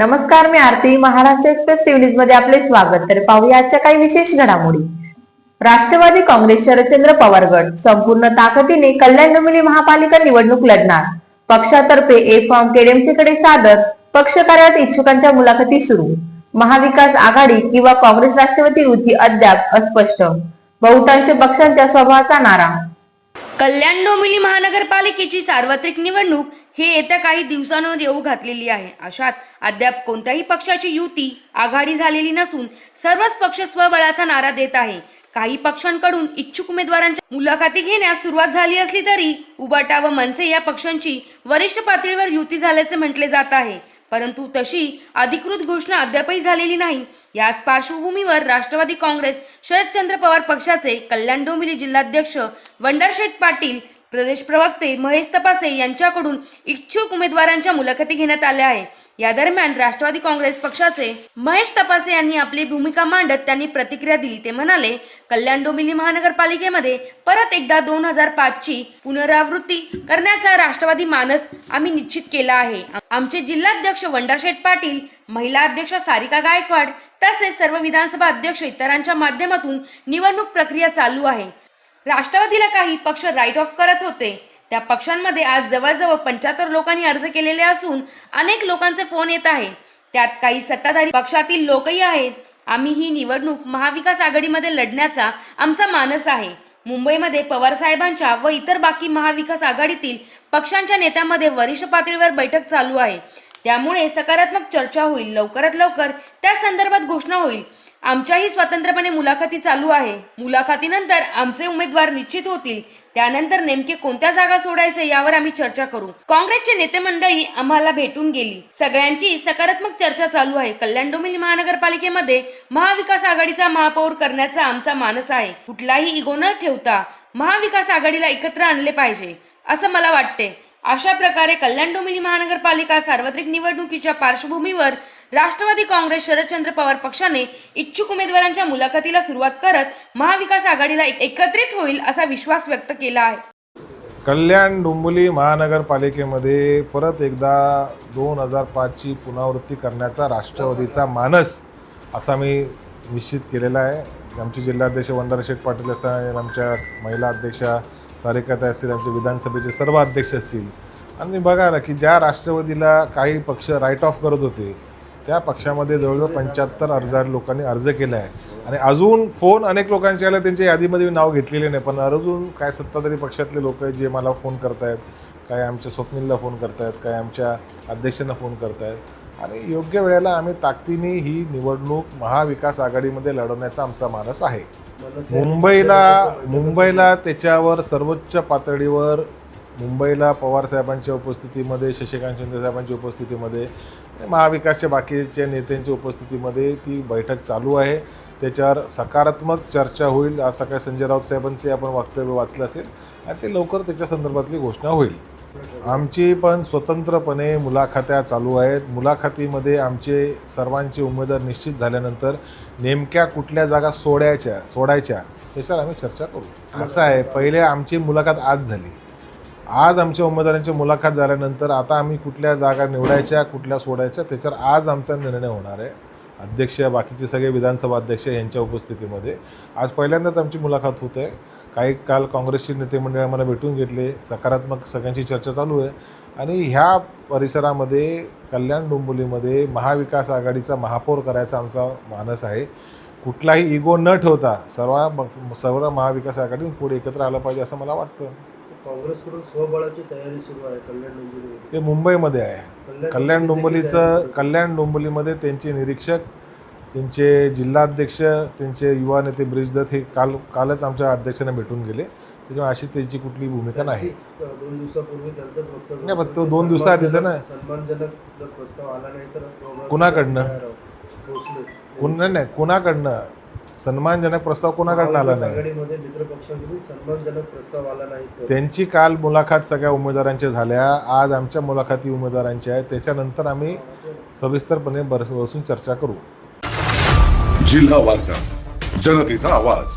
नमस्कार मी Aarti Maharashtra express TV मध्ये आपले स्वागत. तर पाहूया आजच्या काही विशेष घडामोडी. राष्ट्रवादी काँग्रेस शरदचंद्र पवार गट संपूर्ण ताकदीने कल्याण डोंबिवली महापालिका निवडणूक लढणार. पक्षातर्फे ए फॉर्म केडीएमसी कडे सादर पक्ष कार्यात इच्छुकांच्या मुलाखती सुरू. महाविकास आघाडी किंवा काँग्रेस राष्ट्रवादी युती अद्याप अस्पष्ट. बहुतांश पक्षांच्या स्वभावाचा नारा. कल्याण डोंबिवली महानगरपालिकेची सार्वत्रिक निवडणूक ही येत्या काही दिवसांवर येऊ घातलेली आहे. अशात अद्याप कोणत्याही पक्षाची युती आघाडी झालेली नसून सर्वच पक्ष स्वबळाचा नारा देत आहे. काही पक्षांकडून इच्छुक उमेदवारांच्या मुलाखती घेण्यास सुरुवात झाली असली तरी उबाटा व मनसे या पक्षांची वरिष्ठ पातळीवर युती झाल्याचे म्हटले जात आहे. परंतु तशी अधिकृत घोषणा अद्यापही झालेली नाही. याच पार्श्वभूमीवर राष्ट्रवादी काँग्रेस शरदचंद्र पवार पक्षाचे कल्याण डोंबिवली जिल्हाध्यक्ष वंडरशेठ पाटील प्रदेश प्रवक्ते महेश तपासे यांच्याकडून इच्छुक उमेदवारांच्या मुलाखती घेण्यात आल्या आहे या दरम्यान राष्ट्रवादी काँग्रेस पक्षाचे महेश तपासे यांनी आपली भूमिका मांडत त्यांनी प्रतिक्रिया दिली. ते म्हणाले कल्याण डोंबिवली महानगरपालिकेमध्ये परत एकदा दोन हजार पाच ची पुनरावृत्ती करण्याचा राष्ट्रवादी मानस आम्ही निश्चित केला आहे. आमचे जिल्हाध्यक्ष वंडाशेठ पाटील महिला अध्यक्ष सारिका गायकवाड तसेच सर्व विधानसभा अध्यक्ष इतरांच्या माध्यमातून निवडणूक प्रक्रिया चालू आहे. राष्ट्रवादीला काही पक्ष राईट ऑफ करत होते. त्या पक्षांमध्ये आज जवळजवळ पंच्याहत्तर लोकांनी अर्ज केलेले असून अनेक लोकांचे फोन येत आहे त्यात काही सत्ताधारी पक्षातील लोकही आहेत. आम्ही ही निवडणूक महाविकास आघाडीमध्ये लढण्याचा आमचा मानस आहे. मुंबईमध्ये पवार साहेबांच्या व इतर बाकी महाविकास आघाडीतील पक्षांच्या नेत्यांमध्ये वरिष्ठ पातळीवर बैठक चालू आहे. त्यामुळे सकारात्मक चर्चा होईल. लवकरात लवकर त्या संदर्भात घोषणा होईल. आमच्याही स्वतंत्रपणे मुलाखती चालू आहे. मुलाखतीनंतर आमचे उमेदवार निश्चित होतील. त्यानंतर नेमके कोणत्या जागा सोडायचे यावर आम्ही चर्चा करू. काँग्रेसचे नेते मंडळी आम्हाला भेटून गेली. सगळ्यांची सकारात्मक चर्चा चालू आहे. कल्याण डोंबिवली महानगरपालिकेमध्ये महाविकास आघाडीचा महापौर करण्याचा आमचा मानस आहे. कुठलाही इगो न ठेवता महाविकास आघाडीला एकत्र आणले पाहिजे असं मला वाटते. अशा प्रकारे कल्याण डोंबिवली महानगरपालिका सार्वत्रिक निवडणुकीच्या पार्श्वभूमीवर राष्ट्रवादी काँग्रेस शरदचंद्र पवार पक्षाने इच्छुक उमेदवारांच्या मुलाखतीला सुरुवात करत महाविकास आघाडीला एकत्रित होईल असा विश्वास व्यक्त केला आहे. कल्याण डोंबिवली महानगरपालिकेमध्ये परत एकदा दोन हजार पाचची पुनरावृत्ती करण्याचा राष्ट्रवादीचा मानस असा मी निश्चित केलेला आहे. आमचे जिल्हाध्यक्ष वंदना शेठ पाटील असताना आमच्या महिला अध्यक्षा सारेकता असतील आमचे विधानसभेचे सर्व अध्यक्ष असतील. आणि बघा ना की ज्या राष्ट्रवादीला काही पक्ष राईट ऑफ करत होते त्या पक्षामध्ये जवळजवळ पंच्याहत्तर हजार लोकांनी अर्ज केला आहे. आणि अजून फोन अनेक लोकांचे आले त्यांच्या यादीमध्ये मी नाव घेतलेले नाही पण अजून काय सत्ताधारी पक्षातले लोक जे मला फोन करतायत काय आमच्या स्वप्नीलला फोन करतायत काय आमच्या अध्यक्षांना फोन करतायत आणि योग्य वेळेला आम्ही ताकदीने ही निवडणूक महाविकास आघाडीमध्ये लढवण्याचा आमचा मानस आहे. मुंबईला मुंबईला त्याच्यावर सर्वोच्च पातळीवर मुंबईला पवार साहेबांच्या उपस्थितीमध्ये शशिकांत शिंदे साहेबांच्या उपस्थितीमध्ये महाविकासच्या बाकीच्या नेत्यांच्या उपस्थितीमध्ये ती बैठक चालू आहे. त्याच्यावर सकारात्मक चर्चा होईल. आज सकाळी संजय राऊत साहेबांचे आपण वक्तव्य वाचलं असेल आणि ते लवकर त्याच्या संदर्भातली घोषणा होईल. आमची पण स्वतंत्रपणे मुलाखत्या चालू आहेत. मुलाखतीमध्ये आमचे सर्वांचे उमेदवार निश्चित झाल्यानंतर नेमक्या कुठल्या जागा सोडायच्या सोडायच्या त्याच्यावर आम्ही चर्चा करू. असं आहे पहिले आमची मुलाखत आज झाली. आज आमच्या उमेदवारांची मुलाखत झाल्यानंतर आता आम्ही कुठल्या जागा निवडायच्या कुठल्या सोडायच्या त्याच्यावर आज आमचा निर्णय होणार आहे. अध्यक्ष बाकीचे सगळे विधानसभा अध्यक्ष यांच्या उपस्थितीमध्ये. आज पहिल्यांदाच आमची मुलाखत होत आहे. काही काल काँग्रेसचे नेते मंडळी आम्हाला भेटून घेतले. सकारात्मक सगळ्यांची चर्चा चालू आहे. आणि ह्या परिसरामध्ये कल्याण डोंबिवलीमध्ये महाविकास आघाडीचा महापौर करायचा आमचा मानस आहे. कुठलाही इगो न ठेवता सर्व सर्व महाविकास आघाडीतून पुढे एकत्र आलं पाहिजे असं मला वाटतं. काँग्रेसकडून स्वबळाची तयारी सुरू आहे कल्याण डोंबिवलीमध्ये ते मुंबईमध्ये आहे. कल्याण डोंबिवलीचं कल्याण डोंबिवलीमध्ये त्यांचे निरीक्षक त्यांचे जिल्हाध्यक्ष त्यांचे युवा नेते ब्रिजदत्त हे काल कालच आमच्या अध्यक्षांना भेटून गेले. त्याच्यामुळे अशी त्यांची कुठली भूमिका नाही. दोन दिवसापूर्वी त्यांचंच वक्तव्य नाही, पण होतं तो की दोन दिवसाआधीचं ना. सन्मानजनक जर प्रस्ताव आला नाही तर कुणाकडनं? कोण नाही कोणाकडनं? सन्मानजनक प्रस्ताव कोणाकडनं आला नाही? आघाडीमध्ये मित्र पक्षांकडून सन्मानजनक प्रस्ताव आला नाही तर त्यांची काल मुलाखत सगळ्या उमेदवारांच्या झाल्या. आज आमच्या मुलाखती उमेदवारांच्या आहेत. त्याच्यानंतर आम्ही सविस्तरपणे बरस बसून चर्चा करू. जिल्हा वार्ता जनतेचा आवाज.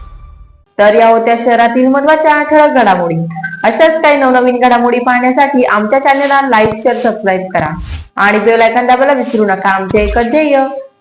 तर या होत्या शहरातील महत्त्वाच्या ठळक घडामोडी. अशाच काही नवनवीन घडामोडी पाहण्यासाठी आमच्या चॅनलला लाईक शेअर सबस्क्राईब करा. आणि बेल आयकॉन दाबायला विसरू नका. आमचे एकच ध्येय